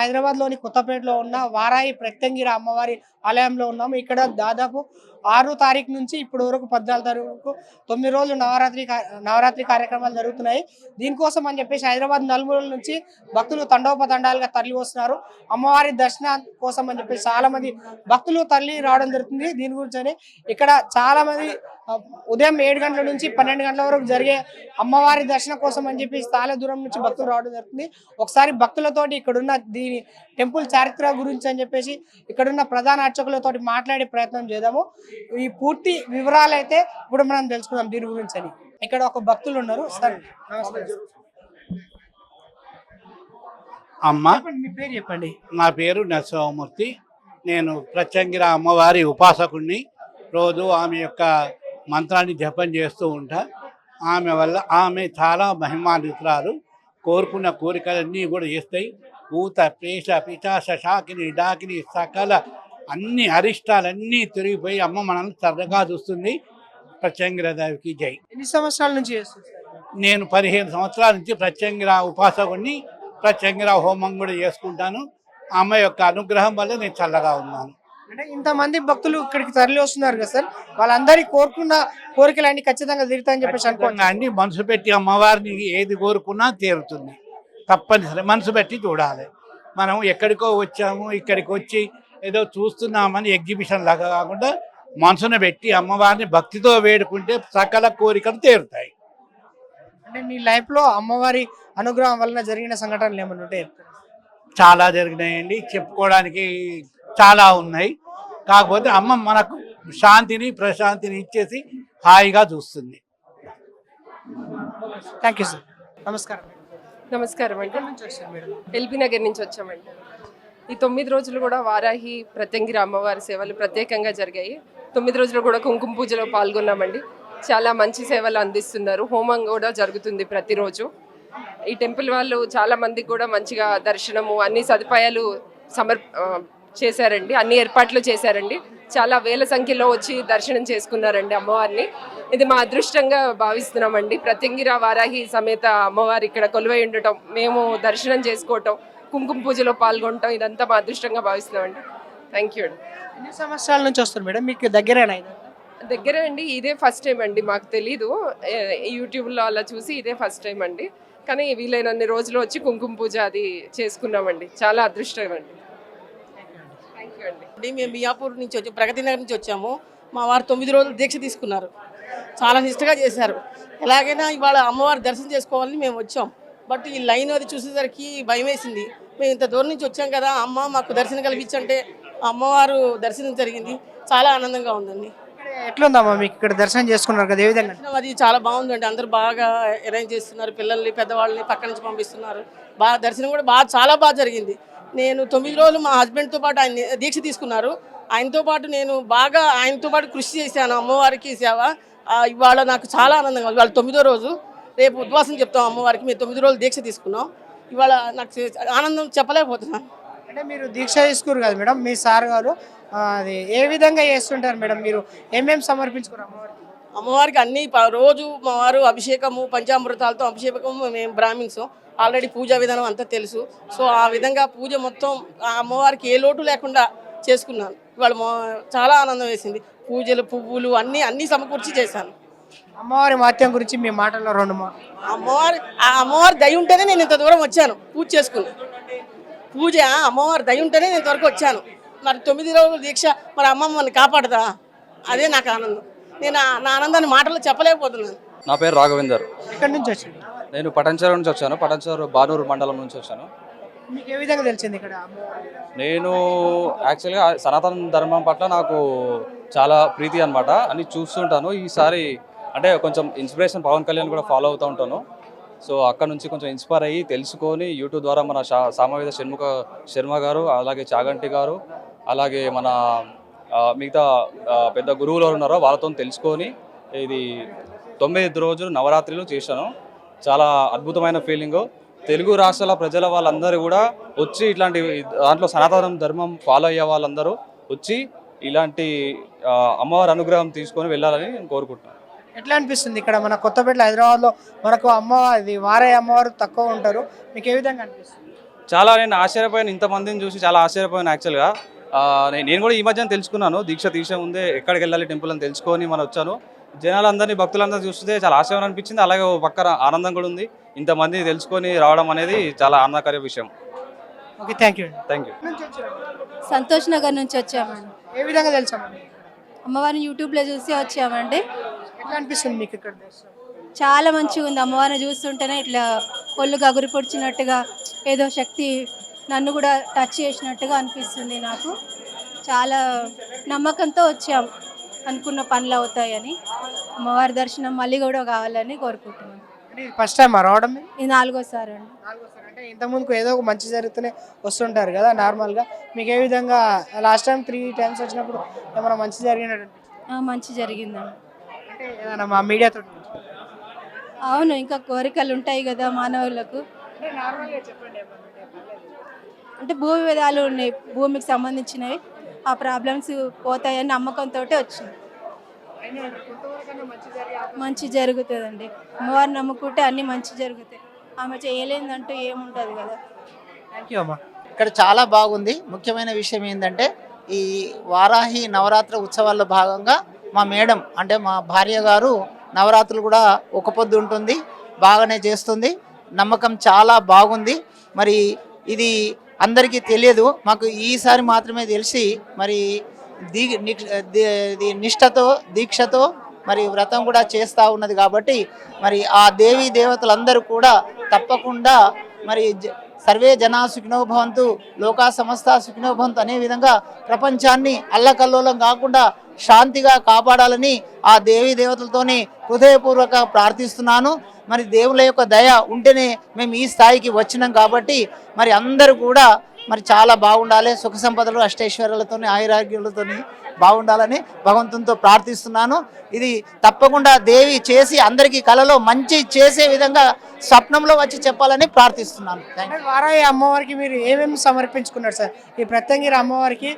హైదరాబాద్లోని కొత్తపేటలో ఉన్న వారాయి ప్రత్యంగిర అమ్మవారి ఆలయంలో ఉన్నాము. ఇక్కడ దాదాపు ఆరు తారీఖు నుంచి ఇప్పుడు వరకు పద్నాలుగు తారీఖు వరకు తొమ్మిది రోజులు నవరాత్రి నవరాత్రి కార్యక్రమాలు జరుగుతున్నాయి. దీనికోసం అని చెప్పేసి హైదరాబాద్ నలుమూలల నుంచి భక్తులు తండోపతండాలుగా తరలి వస్తున్నారు. అమ్మవారి దర్శనం కోసం అని చెప్పేసి చాలా మంది భక్తులు తరలి రావడం జరుగుతుంది. దీని గురించి ఇక్కడ చాలా మంది ఉదయం ఏడు గంటల నుంచి పన్నెండు గంటల వరకు జరిగే అమ్మవారి దర్శనం కోసం అని చెప్పి చాలా దూరం నుంచి భక్తులు రావడం జరుగుతుంది. ఒకసారి భక్తులతోటి ఇక్కడున్న దీని టెంపుల్ చారిత్ర గురించి అని చెప్పేసి ఇక్కడున్న ప్రధాన అర్చకులతోటి మాట్లాడే ప్రయత్నం చేద్దాము. ఈ పూర్తి వివరాలు అయితే ఇప్పుడు మనం తెలుసుకుందాం దీని గురించి అని. ఇక్కడ ఒక భక్తులు ఉన్నారు. సార్ నమస్తే. అమ్మ. మీ పేరు చెప్పండి. నా పేరు నరసింహమూర్తి. నేను ప్రత్యంగిర అమ్మవారి ఉపాసకుడిని రోజు ఆమె యొక్క మంత్రాన్ని జపం చేస్తూ ఉంటా. ఆమె వల్ల ఆమె చాలా మహిమాన్వితురాలు. కోరుకున్న కోరికలన్నీ కూడా చేస్తాయి. భూత ప్రేష పిచాస షాకిని డాకిని సకల అన్ని అరిష్టాలన్నీ తిరిగిపోయి అమ్మ మనల్ని సరదాగా చూస్తుంది. ప్రత్యంగిర దేవికి జై. ఎన్ని సంవత్సరాల నుంచి? నేను పదిహేను సంవత్సరాల నుంచి ప్రత్యంగిర ఉపాసకుడిని ప్రత్యంగిర హోమం కూడా చేసుకుంటాను. అమ్మ యొక్క అనుగ్రహం వల్ల నేను చల్లగా ఉన్నాను. అంటే ఇంతమంది భక్తులు ఇక్కడికి తరలి వస్తున్నారు కదా సార్? వాళ్ళందరి కోరుకున్న కోరికలన్నీ ఖచ్చితంగా తీరుతాయని చెప్పేసి అనుకోండి అన్ని మనసు పెట్టి అమ్మవారిని ఏది కోరుకున్నా తీరుతుంది. తప్పనిసరి మనసు పెట్టి చూడాలి. మనం ఎక్కడికో వచ్చాము ఇక్కడికి వచ్చి ఏదో చూస్తున్నామని ఎగ్జిబిషన్ లాగా కాకుండా మనసును పెట్టి అమ్మవారిని భక్తితో వేడుకుంటే సకల కోరికలు తీరుతాయి. అంటే మీ లైఫ్లో అమ్మవారి అనుగ్రహం వలన జరిగిన సంఘటనలు ఏమైనా ఉంటే? చాలా జరిగినాయండి. చెప్పుకోవడానికి చాలా ఉన్నాయి. కాకపోతే అమ్మ మనకు శాంతిని ప్రశాంతిని ఇచ్చేసి హాయిగా చూస్తుంది. థ్యాంక్ యూ సార్ నమస్కారం నమస్కారం అండి. ఎల్బీ నగర్ నుంచి వచ్చామండి. ఈ తొమ్మిది రోజులు కూడా వారాహి ప్రత్యంగిరి అమ్మవారి సేవలు ప్రత్యేకంగా జరిగాయి. తొమ్మిది రోజులు కూడా కుంకుమ పూజలో పాల్గొన్నామండి. చాలా మంచి సేవలు అందిస్తున్నారు. హోమం కూడా జరుగుతుంది ప్రతిరోజు. ఈ టెంపుల్ వాళ్ళు చాలా మందికి కూడా మంచిగా దర్శనము అన్ని సదుపాయాలు సమర్ చేశారండి. అన్ని ఏర్పాట్లు చేశారండి. చాలా వేల సంఖ్యలో వచ్చి దర్శనం చేసుకున్నారండి అమ్మవారిని. ఇది మా అదృష్టంగా భావిస్తున్నామండి. ప్రత్యంగిర వారాహి సమేత అమ్మవారి ఇక్కడ కొలువై ఉండటం మేము దర్శనం చేసుకోవటం కుంకుమ పూజలో పాల్గొనటం ఇదంతా మా అదృష్టంగా భావిస్తున్నామండి. థ్యాంక్ యూ అండి. ఎన్ని సంవత్సరాల నుంచి వస్తారు మేడం? మీకు దగ్గరేనా ఇది? దగ్గరే అండి. ఇదే ఫస్ట్ టైం అండి మాకు తెలీదు. యూట్యూబ్లో అలా చూసి ఇదే ఫస్ట్ టైం అండి. కానీ వీలైనన్ని రోజులు వచ్చి కుంకుమ పూజ అది చేసుకున్నామండి. చాలా అదృష్టం అండి. అండి మేము మియాపూర్ నుంచి వచ్చి ప్రగతి నగర్ నుంచి వచ్చాము. మా వారు తొమ్మిది రోజులు దీక్ష తీసుకున్నారు. చాలా నిష్టగా చేశారు. ఎలాగైనా ఇవాళ అమ్మవారి దర్శనం చేసుకోవాలని మేము వచ్చాం. బట్ ఈ లైన్ అది చూసేసరికి భయం వేసింది. మేము ఇంత దూరం నుంచి వచ్చాం కదా అమ్మ మాకు దర్శనం కల్పించంటే అమ్మవారు దర్శనం జరిగింది. చాలా ఆనందంగా ఉందండి. ఎట్లుందమ్మా మీకు ఇక్కడ దర్శనం చేసుకున్నారు కదా ఏ విధంగా? అది చాలా బాగుందండి. అందరూ బాగా అరేంజ్ చేస్తున్నారు. పిల్లల్ని పెద్దవాళ్ళని పక్క నుంచి పంపిస్తున్నారు. బాగా దర్శనం కూడా బాగా చాలా బాగా జరిగింది. నేను తొమ్మిది రోజులు మా హస్బెండ్తో పాటు ఆయన దీక్ష తీసుకున్నారు. ఆయనతో పాటు నేను బాగా ఆయనతో పాటు కృషి చేశాను. అమ్మవారికి సేవ. ఇవాళ నాకు చాలా ఆనందంగా ఉంది. ఇవాళ తొమ్మిదో రోజు. రేపు ఉద్వాసం చెప్తాం అమ్మవారికి. మేము తొమ్మిది రోజులు దీక్ష తీసుకున్నాం. ఇవాళ నాకు ఆనందం చెప్పలేకపోతున్నాను అంటే మీరు దీక్ష తీసుకురు కదా మేడం మీ సార్ గారు అది ఏ విధంగా చేస్తుంటారు మేడం మీరు? ఏమేమి సమర్పించుకున్నారు అమ్మవారికి? అమ్మవారికి అన్ని రోజు మా వారు అభిషేకము పంచామృతాలతో అభిషేకము మేము బ్రాహ్మిన్స్. ఆల్రెడీ పూజా విధానం అంతా తెలుసు. సో ఆ విధంగా పూజ మొత్తం ఆ అమ్మవారికి ఏ లోటు లేకుండా చేసుకున్నాను. ఇవాళ చాలా ఆనందం వేసింది. పూజలు పువ్వులు అన్నీ అన్నీ సమకూర్చి చేశాను. అమ్మవారి మాత్యం గురించి మీ మాటల్లో రెండు మా అమ్మవారి ఆ అమ్మవారి దయ ఉంటేనే నేను ఇంత దూరం వచ్చాను పూజ చేసుకుని. పూజ అమ్మవారి దయ ఉంటేనే నేను ఇంతవరకు వచ్చాను. మరి తొమ్మిది రోజుల దీక్ష మరి అమ్మమ్మ నన్ను కాపాడదా? అదే నాకు ఆనందం. నేను ఆ- నా ఆనందాన్ని మాటల్లో చెప్పలేకపోతున్నాను. నా పేరు రాఘవేందర్. ఎక్కడి నుంచి వచ్చింది నేను పటంచెరు నుంచి వచ్చాను. పటంచెరు బానూరు మండలం నుంచి వచ్చాను. మీకు ఏ విధంగా తెలిసింది ఇక్కడ? నేను యాక్చువల్గా సనాతన ధర్మం పట్ల నాకు చాలా ప్రీతి అనమాట అని చూస్తుంటాను. ఈసారి అంటే కొంచెం ఇన్స్పిరేషన్ పవన్ కళ్యాణ్ కూడా ఫాలో అవుతూ ఉంటాను. సో అక్కడ నుంచి కొంచెం ఇన్స్పైర్ అయ్యి తెలుసుకొని యూట్యూబ్ ద్వారా మన సామవేద షణ్ముఖ శర్మ గారు అలాగే చాగంటి గారు అలాగే మన మిగతా పెద్ద గురువులు ఎవరు ఉన్నారో వాళ్ళతో తెలుసుకొని ఇది తొమ్మిది రోజులు నవరాత్రులు చేశాను. చాలా అద్భుతమైన ఫీలింగ్ తెలుగు రాష్ట్రాల ప్రజల వాళ్ళందరూ కూడా వచ్చి ఇట్లాంటి దాంట్లో సనాతన ధర్మం ఫాలో అయ్యే వాళ్ళందరూ వచ్చి ఇలాంటి అమ్మవారి అనుగ్రహం తీసుకొని వెళ్ళాలని నేను కోరుకుంటున్నాను. ఎట్లా అనిపిస్తుంది ఇక్కడ మన కొత్తపేట హైదరాబాద్లో మనకు అమ్మవారి వారే అమ్మవారు తక్కువ ఉంటారు మీకు ఏ విధంగా అనిపిస్తుంది? చాలా నేను ఆశ్చర్యపోయాను ఇంతమందిని చూసి చాలా ఆశ్చర్యపోయాను యాక్చువల్గా నేను కూడా ఈ మధ్యన తెలుసుకున్నాను దీక్ష తీసే ముందే ఎక్కడికి వెళ్ళాలి టెంపుల్ అని తెలుసుకొని మనం వచ్చాను. జనాలందరినీ భక్తులందరినీ చూస్తే చాలా ఆశ్చర్యం అనిపించింది. అలాగే ఓ పక్కన ఆనందం కూడా ఉంది. ఇంతమంది తెలుసుకొని రావడం అనేది చాలా ఆనందకర విషయం. Okay thank you thank you. Santosh Nagar నుంచి వచ్చామండి. ఏ విధంగా తెలుసమ్మా అమ్మవారిని యూట్యూబ్లో చూసి వచ్చామండి. ఎట్లా అనిపిస్తుంది మీకు ఇక్కడ దర్శనం? చాలా మంచిగా ఉంది. అమ్మవారిని చూస్తుంటేనే ఇట్లా ఒళ్ళు గగురు పొడిచినట్టుగా ఏదో శక్తి నన్ను కూడా టచ్ చేసినట్టుగా అనిపిస్తుంది నాకు. చాలా నమ్మకంతో వచ్చాం. అనుకున్న పనులు అవుతాయని అమ్మవారి దర్శనం మళ్ళీ కూడా కావాలని కోరుకుంటున్నాం అంటే ఇది ఫస్ట్ టైం రావడం? ఇది? నాలుగోసారి అండి. అంటే ఇంతకుముందుకు ఏదో ఒక మంచి జరుగుతూనే వస్తుంటారు కదా నార్మల్గా మీకు ఏ విధంగా లాస్ట్ టైం త్రీ టైమ్స్ వచ్చినప్పుడు ఏమైనా మంచి జరిగినట్టు మంచి జరిగిందండి. అంటే ఏదైనా మా మీడియాతో అవును ఇంకా కోరికలు ఉంటాయి కదా మానవులకు. అంటే నార్మల్గా చెప్పండి ఏమన్నా ఉంటే పర్లేదు. అంటే భూ వివాదాలు ఉన్నాయి భూమికి సంబంధించినవి. ఆ ప్రాబ్లమ్స్ పోతాయని నమ్మకంతో వచ్చింది మంచి జరుగుతుందండి. అమ్మవారు నమ్ముకుంటే అన్నీ మంచి జరుగుతాయి. ఆమె చేయలేదంటూ ఏముంటుంది కదా. థ్యాంక్ యూ అమ్మా. ఇక్కడ చాలా బాగుంది. ముఖ్యమైన విషయం ఏంటంటే ఈ వారాహి నవరాత్రి ఉత్సవాల్లో భాగంగా మా మేడం అంటే మా భార్య గారు నవరాత్రులు కూడా ఒక పొద్దు ఉంటుంది బాగానే చేస్తుంది. నమ్మకం చాలా బాగుంది. మరి ఇది అందరికీ తెలియదు. మాకు ఈసారి మాత్రమే తెలిసి మరి దీ నిష్ఠతో నిష్టతో దీక్షతో మరి వ్రతం కూడా చేస్తూ ఉన్నది కాబట్టి మరి ఆ దేవీ దేవతలందరూ కూడా తప్పకుండా మరి జ- సర్వే జనా సుఖినో భవంతు లోకా సమస్త సుఖినో భవంతు అనే విధంగా ప్రపంచాన్ని అల్లకల్లోలం కాకుండా శాంతిగా కాపాడాలని ఆ దేవీ దేవతలతోని హృదయపూర్వక ప్రార్థిస్తున్నాను. మరి దేవుల యొక్క దయ ఉంటేనే మేము ఈ స్థాయికి వచ్చినాం కాబట్టి మరి అందరూ కూడా మరి చాలా బాగుండాలి. సుఖ సంపదలు అష్టైశ్వర్యాలతోని ఆయురాగ్యాలతోని బాగుండాలని భగవంతునితో ప్రార్థిస్తున్నాను. ఇది తప్పకుండా దేవి చేసి అందరికీ కలలో మంచి చేసే విధంగా స్వప్నంలో వచ్చి చెప్పాలని ప్రార్థిస్తున్నాను. వారాయి అమ్మవారికి మీరు ఏమేమి సమర్పించుకున్నారు సార్? ఈ ప్రత్యంగిరి అమ్మవారికి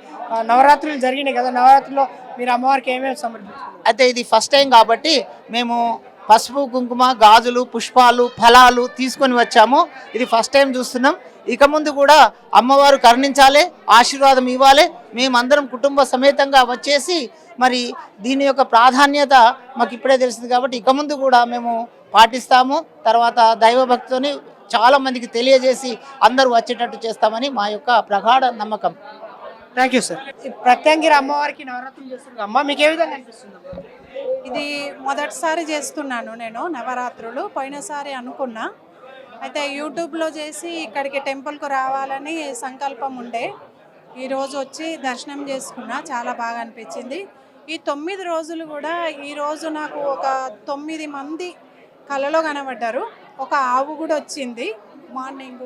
నవరాత్రులు జరిగినాయి కదా నవరాత్రుల్లో మీరు అమ్మవారికి ఏమేమి సమర్పించుకున్నారు? అయితే ఇది ఫస్ట్ టైం కాబట్టి మేము పసుపు కుంకుమ గాజులు పుష్పాలు ఫలాలు తీసుకొని వచ్చాము. ఇది ఫస్ట్ టైం చూస్తున్నాం. ఇక ముందు కూడా అమ్మవారు కరుణించాలి ఆశీర్వాదం ఇవ్వాలి. మేమందరం కుటుంబ సమేతంగా వచ్చేసి మరి దీని యొక్క ప్రాధాన్యత మాకు ఇప్పుడే తెలిసింది కాబట్టి ఇక ముందు కూడా మేము పాటిస్తాము. తర్వాత దైవభక్తితోని చాలా మందికి తెలియజేసి అందరూ వచ్చేటట్టు చేస్తామని మా యొక్క ప్రగాఢ నమ్మకం. థ్యాంక్ యూ సార్ ప్రత్యంగిరి అమ్మవారికి నవరాత్రులు చేస్తున్నారు. అమ్మ మీకు ఏ విధంగా అనిపిస్తుంది? ఇది మొదటిసారి చేస్తున్నాను నేను నవరాత్రులు. పోయినసారి అనుకున్నా అయితే యూట్యూబ్లో చేసి ఇక్కడికి టెంపుల్కు రావాలని సంకల్పం ఉండే. ఈరోజు వచ్చి దర్శనం చేసుకున్నా చాలా బాగా అనిపించింది. ఈ తొమ్మిది రోజులు కూడా ఈరోజు నాకు ఒక తొమ్మిది మంది కలలో కనబడ్డారు. ఒక ఆవు కూడా వచ్చింది మార్నింగ్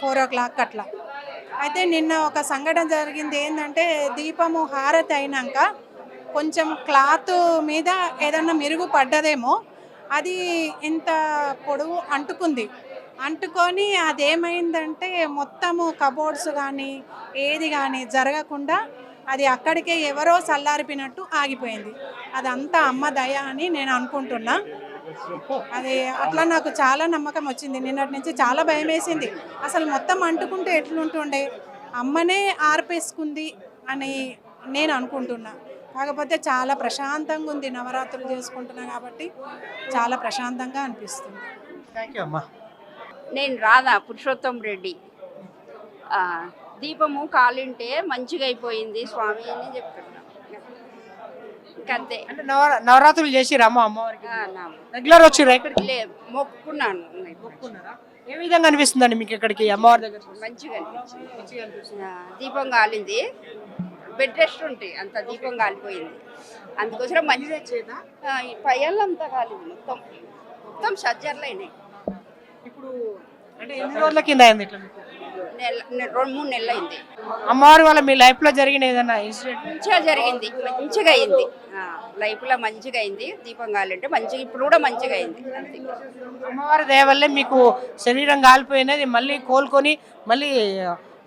ఫోర్ ఓ క్లాక్ అట్లా. అయితే నిన్న ఒక సంఘటన జరిగింది ఏంటంటే దీపము హారతి అయినాక కొంచెం క్లాత్ మీద ఏదన్నా మెరుగు పడ్డదేమో. అది ఇంత పొడవు అంటుకుంది. అంటుకొని అదేమైందంటే మొత్తము కబోర్డ్స్ కానీ ఏది కానీ జరగకుండా అది అక్కడికే ఎవరో చల్లారిపినట్టు ఆగిపోయింది. అదంతా అమ్మ దయ అని నేను అనుకుంటున్నా. అది అట్లా నాకు చాలా నమ్మకం వచ్చింది. నిన్నటి నుంచి చాలా భయం వేసింది. అసలు మొత్తం అంటుకుంటే ఎట్లుంటుండే? అమ్మనే ఆర్పేసుకుంది అని నేను అనుకుంటున్నా. కాకపోతే చాలా ప్రశాంతంగా ఉంది నవరాత్రులు చేసుకుంటున్నా కాబట్టి చాలా ప్రశాంతంగా అనిపిస్తుంది. థ్యాంక్ యూ అమ్మా. నేను రాధా పురుషోత్తం రెడ్డి. ఆ, దీపము కాలింటే మంచిగా అయిపోయింది స్వామి అని చెప్తున్నా. ఇంకంతే. అంటే నవ నవరాత్రులు చేసిరా అమ్మ అమ్మవారికి? ఆ, నా- రెగ్యులర్ వచ్చిరా ఇక్కడికి? లే మొక్కుకున్నాను మొక్కుకున్నారా? ఏ విధంగా అనిపిస్తుందండి మీకు ఇక్కడికి అమ్మవారి దగ్గర? మంచిగా దీపం కాలింది. బెడ్ రెస్ట్ ఉంటాయి అంత దీపం కాలిపోయింది. అందుకోసం ఆ, ఈ పయ్యాలంతా కాలింది మొత్తం. మొత్తం సజ్జర్లు అయినాయి ఇప్పుడు అంటే ఎన్ని రోజుల కింద అయింది ఇట్లా రెండు మూడు నెలలు అయింది అమ్మవారి వల్ల మీ లైఫ్లో జరిగిన ఏదైనా ఇన్సిడెంట్? మంచిగా జరిగింది. మంచిగా అయింది. లైఫ్లో మంచిగా అయింది. దీపం కాలంటే మంచిగా ఇప్పుడు కూడా మంచిగా అయింది. అంతే. అమ్మవారి దయ వల్లే మీకు శరీరం కాలిపోయినది. మళ్ళీ కోలుకొని మళ్ళీ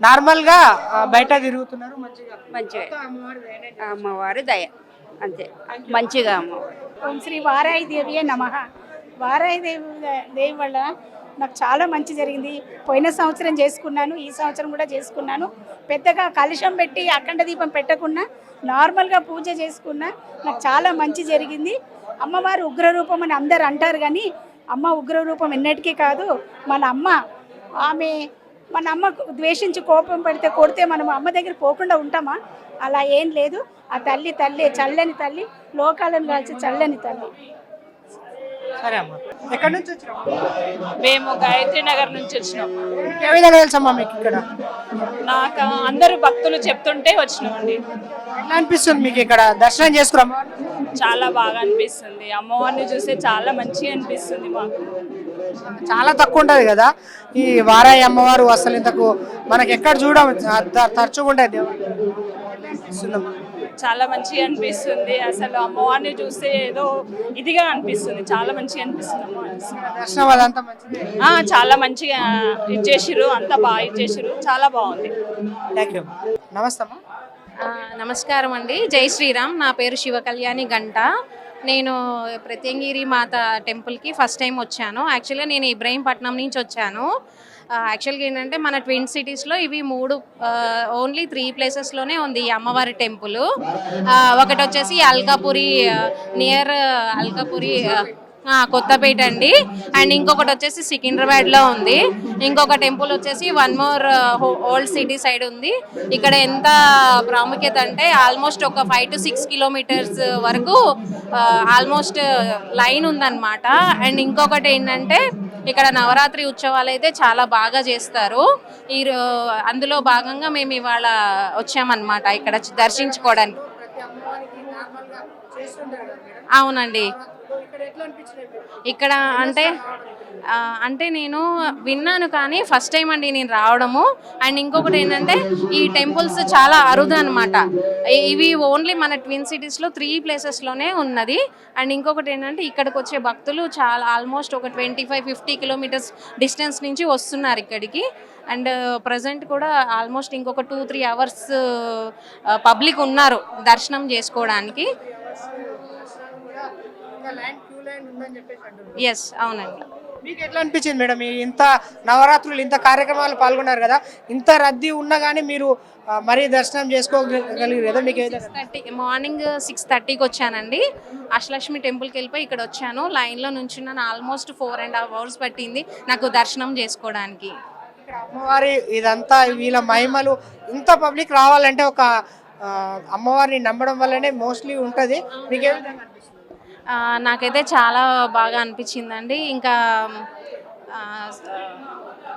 నార్మల్గా ఆ, బయట తిరుగుతున్నారు మంచిగా. అమ్మవారి దయ. అంతే. మంచిగా అమ్మవారు. ఓం శ్రీ వారాయి దేవియే నమ. వారాయి దేవి దేవి వల్ల నాకు చాలా మంచి జరిగింది. పోయిన సంవత్సరం చేసుకున్నాను ఈ సంవత్సరం కూడా చేసుకున్నాను. పెద్దగా కలుషం పెట్టి అఖండ దీపం పెట్టకుండా నార్మల్గా పూజ చేసుకున్నా నాకు చాలా మంచి జరిగింది. అమ్మవారు ఉగ్రరూపం అని అందరు అంటారు కానీ అమ్మ ఉగ్రరూపం ఎన్నటికీ కాదు. మన అమ్మ ఆమె మన అమ్మ ద్వేషించి కోపం పడితే కొడితే మనం అమ్మ దగ్గర పోకుండా ఉంటామా? అలా ఏం లేదు. ఆ తల్లి తల్లి చల్లని తల్లి లోకాలను కాల్చి చల్లని తల్లి. సరే అమ్మా. ఎక్కడి నుంచి వచ్చినావు? మేము గాయత్రి నగర్ నుంచి వచ్చినాం. ఏ విధంగా తెలుసమ్మా మీకు ఇక్కడ? నాకు అందరూ భక్తులు చెప్తుంటే వచ్చినామండి. ఎట్లా అనిపిస్తుంది మీకు ఇక్కడ దర్శనం చేసుకురా చాలా బాగా అనిపిస్తుంది. అమ్మవారిని చూస్తే చాలా మంచిగా అనిపిస్తుంది మాకు. చాలా తక్కువ ఉంటది కదా? ఈ వారాయి అమ్మవారు అసలు ఇంతకు మనకి ఎక్కడ చూడం త- తరచుగా దేవుడు. అనిపిస్తుందమ్మా? చాలా మంచిగా అనిపిస్తుంది. అసలు అమ్మవారిని చూస్తే ఏదో ఇదిగా అనిపిస్తుంది. చాలా మంచిగా అనిపిస్తుంది. దర్శనం అదంతా మంచిది? చాలా మంచిగా ఇచ్చేసిరు అంతా బాగా ఇచ్చేసిరు చాలా బాగుంది. థ్యాంక్ యూ నమస్తే నమస్కారం అండి. జై శ్రీరామ్. నా పేరు శివ కళ్యాణి గంట. నేను ప్రత్యంగిరి మాత టెంపుల్కి ఫస్ట్ టైం వచ్చాను. యాక్చువల్గా నేను ఇబ్రహీంపట్నం నుంచి వచ్చాను. యాక్చువల్గా ఏంటంటే మన ట్విన్ సిటీస్లో ఇవి మూడు ఓన్లీ త్రీ ప్లేసెస్లోనే ఉంది ఈ అమ్మవారి టెంపుల్. ఒకటి వచ్చేసి అల్కాపురి నియర్ అల్కాపురి కొత్తపేట అండి. అండ్ ఇంకొకటి వచ్చేసి సికింద్రాబాద్లో ఉంది. ఇంకొక టెంపుల్ వచ్చేసి one more old city side ఉంది. ఇక్కడ ఎంత ప్రాముఖ్యత అంటే ఆల్మోస్ట్ ఒక ఫైవ్ టు సిక్స్ కిలోమీటర్స్ వరకు ఆల్మోస్ట్ లైన్ ఉందన్నమాట. అండ్ ఇంకొకటి ఏంటంటే ఇక్కడ నవరాత్రి ఉత్సవాలు అయితే చాలా బాగా చేస్తారు. ఈ అందులో భాగంగా మేము ఇవాళ వచ్చామన్నమాట ఇక్కడ దర్శించుకోవడానికి. అవునండి. ఇక్కడ అంటే అంటే నేను విన్నాను కానీ ఫస్ట్ టైం అండి నేను రావడము. అండ్ ఇంకొకటి ఏంటంటే ఈ టెంపుల్స్ చాలా అరుదు అనమాట ఇవి ఓన్లీ మన ట్విన్ సిటీస్లో త్రీ ప్లేసెస్లోనే ఉన్నది. అండ్ ఇంకొకటి ఏంటంటే ఇక్కడికి వచ్చే భక్తులు చాలా ఆల్మోస్ట్ ఒక twenty five fifty kilometres distance నుంచి వస్తున్నారు ఇక్కడికి. అండ్ ప్రజెంట్ uh, కూడా ఆల్మోస్ట్ ఇంకొక టూ త్రీ అవర్స్ పబ్లిక్ ఉన్నారు దర్శనం చేసుకోవడానికి. ఎస్ అవునండి. మీకు ఎట్లా అనిపించింది మేడం? ఈ ఇంత నవరాత్రులు ఇంత కార్యక్రమాలు పాల్గొన్నారు కదా ఇంత రద్దీ ఉన్నా కానీ మీరు మరీ దర్శనం చేసుకోగలిగారు కదా మీకు థర్టీ మార్నింగ్ సిక్స్ థర్టీకి వచ్చానండి. అష్టలక్ష్మి టెంపుల్కి వెళ్ళిపోయి ఇక్కడ వచ్చాను. లైన్లో నుంచున్నాను. Almost four and half hours పట్టింది నాకు దర్శనం చేసుకోవడానికి. అమ్మవారి ఇదంతా వీళ్ళ మహిమలు. ఇంత పబ్లిక్ రావాలంటే ఒక అమ్మవారిని నమ్మడం వల్లనే మోస్ట్లీ ఉంటుంది. మీకు ఏ విధంగా నాకైతే చాలా బాగా అనిపించిందండి. ఇంకా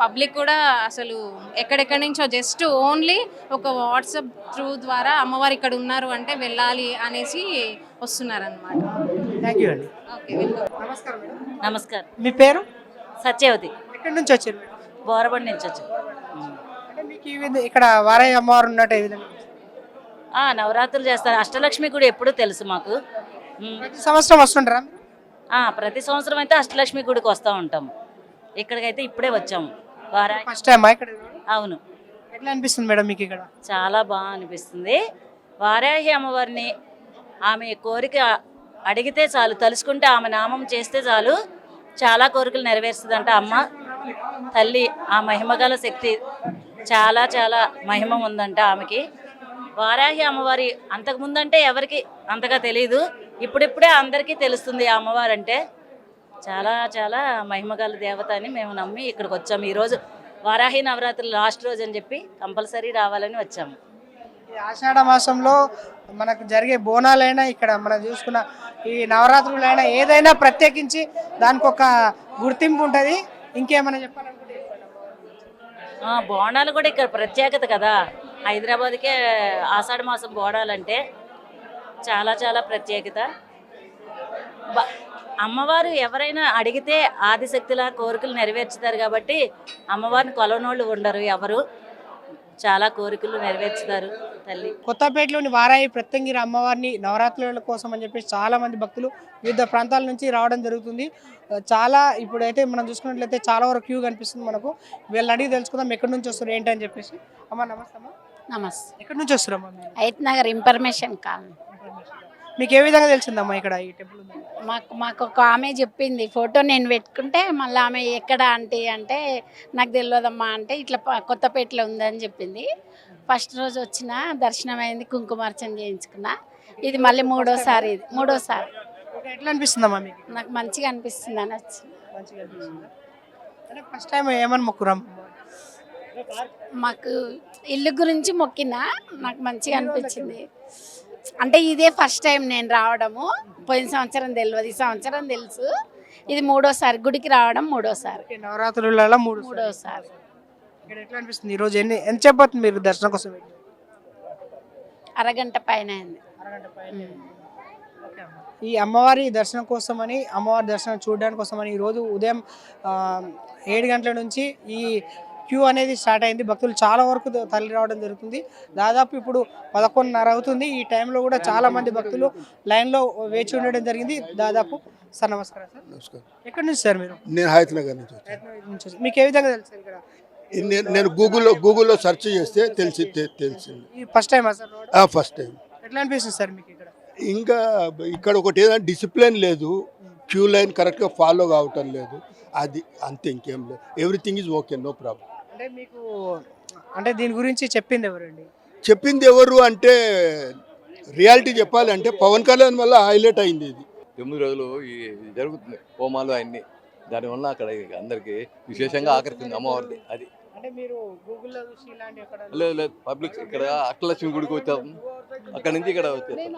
పబ్లిక్ కూడా అసలు ఎక్కడెక్కడి నుంచో జస్ట్ ఓన్లీ ఒక వాట్సాప్ త్రూ ద్వారా అమ్మవారు ఇక్కడ ఉన్నారు అంటే వెళ్ళాలి అనేసి వస్తున్నారనమాట థ్యాంక్ యూ అండి. ఓకే వెల్కమ్ నమస్కారం నమస్కారం. మీ పేరు? సత్యవతి. ఎక్కడి నుంచి వచ్చారు బోరబండి నుంచి వచ్చాం. అంటే మీకు ఈ విధంగా ఇక్కడ వారాయి అమ్మవారు ఉన్నట్టు ఏ విధంగా? ఆ, నవరాత్రులు చేస్తారు. అష్టలక్ష్మి గుడి ఎప్పుడూ తెలుసు మాకు. ప్రతి సంవత్సరం వస్తుంటారా? ప్రతి సంవత్సరం అయితే అష్టలక్ష్మి గుడికి వస్తూ ఉంటాము ఇక్కడికైతే ఇప్పుడే వచ్చాము వారా ఫస్ట్ టైం ఇక్కడ? అవును. ఎట్లా అనిపిస్తుంది మేడం మీకు ఇక్కడ? చాలా బాగా అనిపిస్తుంది. వారాహి అమ్మవారిని ఆమె కోరిక అడిగితే చాలు తలుసుకుంటే ఆమె నామం చేస్తే చాలు చాలా కోరికలు నెరవేరుస్తుందంట అమ్మ. తల్లి ఆ మహిమగల శక్తి చాలా చాలా మహిమ ఉందంట ఆమెకి. వారాహి అమ్మవారి అంతకుముందంటే ఎవరికి అంతగా తెలియదు ఇప్పుడిప్పుడే అందరికీ తెలుస్తుంది అమ్మవారు అంటే చాలా చాలా మహిమగల దేవత అని మేము నమ్మి ఇక్కడికి వచ్చాము. ఈరోజు వారాహి నవరాత్రులు లాస్ట్ రోజు అని చెప్పి కంపల్సరీ రావాలని వచ్చాము. ఆషాఢ మాసంలో మనకు జరిగే బోనాలైనా ఇక్కడ మనం చూసుకున్న ఈ నవరాత్రులైనా ఏదైనా ప్రత్యేకించి దానికి ఒక గుర్తింపు ఉంటుంది. ఇంకేమైనా చెప్పాలనుకుంటే బోనాలు కూడా ఇక్కడ ప్రత్యేకత కదా. హైదరాబాద్కే ఆషాఢ మాసం బోనాలంటే చాలా చాలా ప్రత్యేకత. బ- అమ్మవారు ఎవరైనా అడిగితే ఆదిశక్తిలా కోరికలు నెరవేర్చుతారు కాబట్టి అమ్మవారిని కొలనోళ్ళు ఉండరు ఎవరు. చాలా కోరికలు నెరవేర్చుతారు తల్లి. కొత్తపేటలోని వారాయి ప్రత్యంగిరి అమ్మవారిని నవరాత్రుల కోసం అని చెప్పేసి చాలా మంది భక్తులు వివిధ ప్రాంతాల నుంచి రావడం జరుగుతుంది. చాలా ఇప్పుడైతే మనం చూసుకున్నట్లయితే చాలా వరకు క్యూ కనిపిస్తుంది మనకు. వీళ్ళని అడిగి తెలుసుకుందాం ఎక్కడి నుంచి వస్తారు ఏంటి అని చెప్పేసి. అమ్మ నమస్తే అమ్మ. నమస్తే. ఎక్కడి నుంచి వస్తారమ్మా మీరు? ఐత్ నగర్ ఇన్ఫర్మేషన్ కాల్ మీకు ఏ విధంగా తెలిసిందమ్మా ఇక్కడ ఈ టెంపుల్? మాకు మాకు ఒక ఆమె చెప్పింది ఫోటో నేను పెట్టుకుంటే మళ్ళీ ఆమె ఎక్కడ ఆంటీ అంటే నాకు తెలియదమ్మా అంటే ఇట్లా ప- కొత్తపేటలో ఉందని చెప్పింది. ఫస్ట్ రోజు వచ్చిన దర్శనం అయింది కుంకుమార్చన చేయించుకున్నా. ఇది మళ్ళీ మూడోసారి ఇది మూడోసారి. ఓకే, ఎట్లా అనిపిస్తుందమ్మా మీకు? నాకు మంచిగా అనిపిస్తుంది అని వచ్చింది మంచిగా అనిపిస్తుందా? అంటే ఫస్ట్ టైం ఏమని మొక్కురాం? మాకు ఇల్లు గురించి మొక్కినా నాకు మంచిగా అనిపించింది. అంటే ఇదే ఫస్ట్ టైం నేను రావడము. పోయిన సంవత్సరం తెలియదు ఈ సంవత్సరం తెలుసు. ఇది మూడోసారి గుడికి రావడం మూడోసారి. నవరాత్రులలో మూడు మూడోసారి. ఇక్కడ ఎట్లా అనిపిస్తుంది? ఈ రోజు ఎన్ని ఎంత చెప్పబోతుంది మీరు దర్శనం కోసం? అరగంట పైన అయింది. ఈ అమ్మవారి దర్శనం కోసమని అమ్మవారి దర్శనం చూడడానికి కోసమని ఈరోజు ఉదయం ఏడు గంటల నుంచి ఈ క్యూ అనేది స్టార్ట్ అయింది. భక్తులు చాలా వరకు తరలి రావడం జరుగుతుంది. దాదాపు ఇప్పుడు పదకొండున్నర అవుతుంది. ఈ టైంలో కూడా చాలా మంది భక్తులు లైన్లో వేచి ఉండడం జరిగింది. దాదాపు సార్ నమస్కారం సార్. నమస్కారం. ఎక్కడి నుంచి సార్ మీరు? నేను హయత్ నగర్ నుంచి. మీకు ఏ విధంగా తెలుసు ఇక్కడ? నేను గూగుల్లో గూగుల్లో సెర్చ్ చేస్తే తెలిసి తెలిసింది. First time sir? First time. ఎట్లా అనిపిస్తుంది సార్ మీకు ఇక్కడ? ఇంకా ఇక్కడ ఒకటి ఏదైనా డిసిప్లిన్ లేదు. క్యూ లైన్ కరెక్ట్గా ఫాలో కావటం లేదు. అది అంతే ఇంకేం లేదు. Everything is okay no problem. అంటే మీకు అంటే దీని గురించి చెప్పింది ఎవరండి? చెప్పింది ఎవరు అంటే రియాలిటీ చెప్పాలి అంటే పవన్ కళ్యాణ్ వల్ల హైలైట్ అయింది ఇది. తొమ్మిది రోజులు ఈ జరుగుతుంది హోమాలు అన్ని. దానివల్ల అక్కడ అందరికి విశేషంగా ఆకర్షింది అమ్మవారిది అది. అంటే మీరు గూగుల్లో చూసి ఇలాంటి ఎక్కడ లేదు లేదు పబ్లిక్ ఇక్కడ అష్టలక్ష్మి గుడికి వచ్చాము అక్కడ నుంచి ఇక్కడ వచ్చేస్తాం